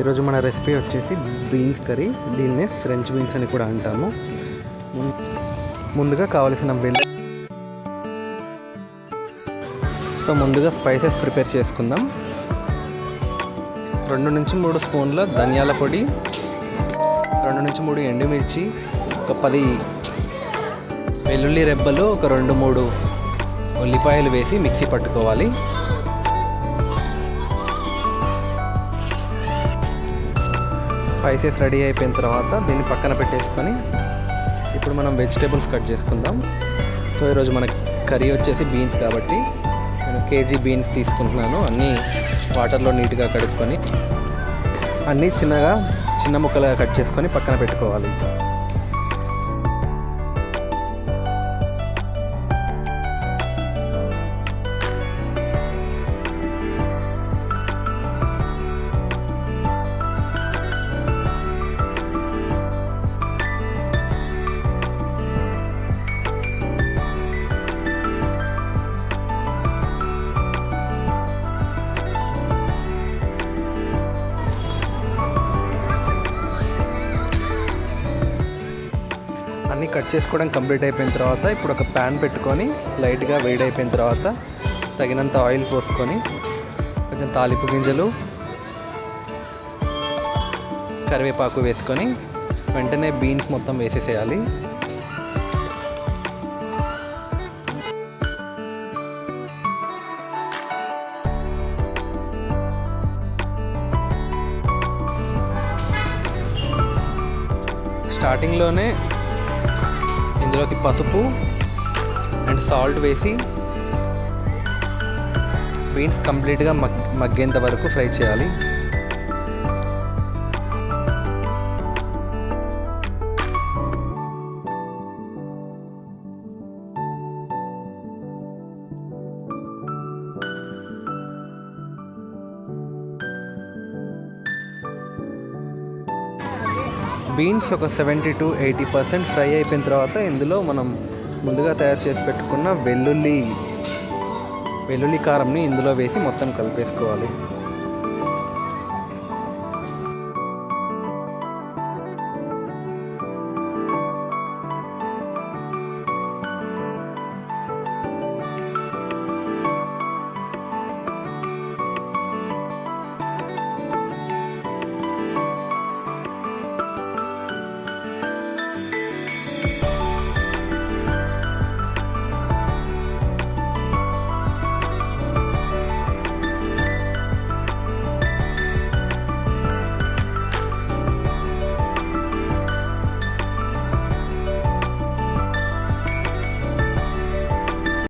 ఈరోజు మన రెసిపీ వచ్చేసి బీన్స్ కర్రీ. దీన్ని ఫ్రెంచ్ బీన్స్ అని కూడా అంటాము. ముందుగా కావలసిన వెల్లు సో ముందుగా స్పైసెస్ ప్రిపేర్ చేసుకుందాం. రెండు నుంచి మూడు స్పూన్ల ధనియాల పొడి రెండు నుంచి మూడు ఎండుమిర్చి ఒక పది వెల్లుల్లి రెబ్బలు ఒక రెండు మూడు ఉల్లిపాయలు వేసి మిక్సీ పట్టుకోవాలి. స్పైసెస్ రెడీ అయిపోయిన తర్వాత దీన్ని పక్కన పెట్టేసుకొని ఇప్పుడు మనం వెజిటేబుల్స్ కట్ చేసుకుందాం. సో ఈరోజు మన కర్రీ వచ్చేసి బీన్స్ కాబట్టి నేను కేజీ బీన్స్ తీసుకుంటున్నాను. అన్నీ వాటర్లో నీట్గా కడుక్కొని అన్నీ చిన్నగా చిన్న ముక్కలుగా కట్ చేసుకొని పక్కన పెట్టుకోవాలి. అన్నీ కట్ చేసుకోవడం కంప్లీట్ అయిపోయిన తర్వాత ఇప్పుడు ఒక ప్యాన్ పెట్టుకొని లైట్గా వేడి అయిపోయిన తర్వాత తగినంత ఆయిల్ పోసుకొని కొంచెం తాలింపు గింజలు కరివేపాకు వేసుకొని వెంటనే బీన్స్ మొత్తం వేసేసేయాలి. స్టార్టింగ్లోనే ఇందులోకి పసుపు అండ్ సాల్ట్ వేసి బీన్స్ కంప్లీట్గా మగ్ మగ్గేంత వరకు ఫ్రై చేయాలి. బీన్స్ ఒక seventy to eighty percent fry అయిపోయిన తర్వాత ఇందులో మనం ముందుగా తయారు చేసి పెట్టుకున్న వెల్లుల్లి వెల్లుల్లి కారంని ఇందులో వేసి మొత్తం కలిపేసుకోవాలి.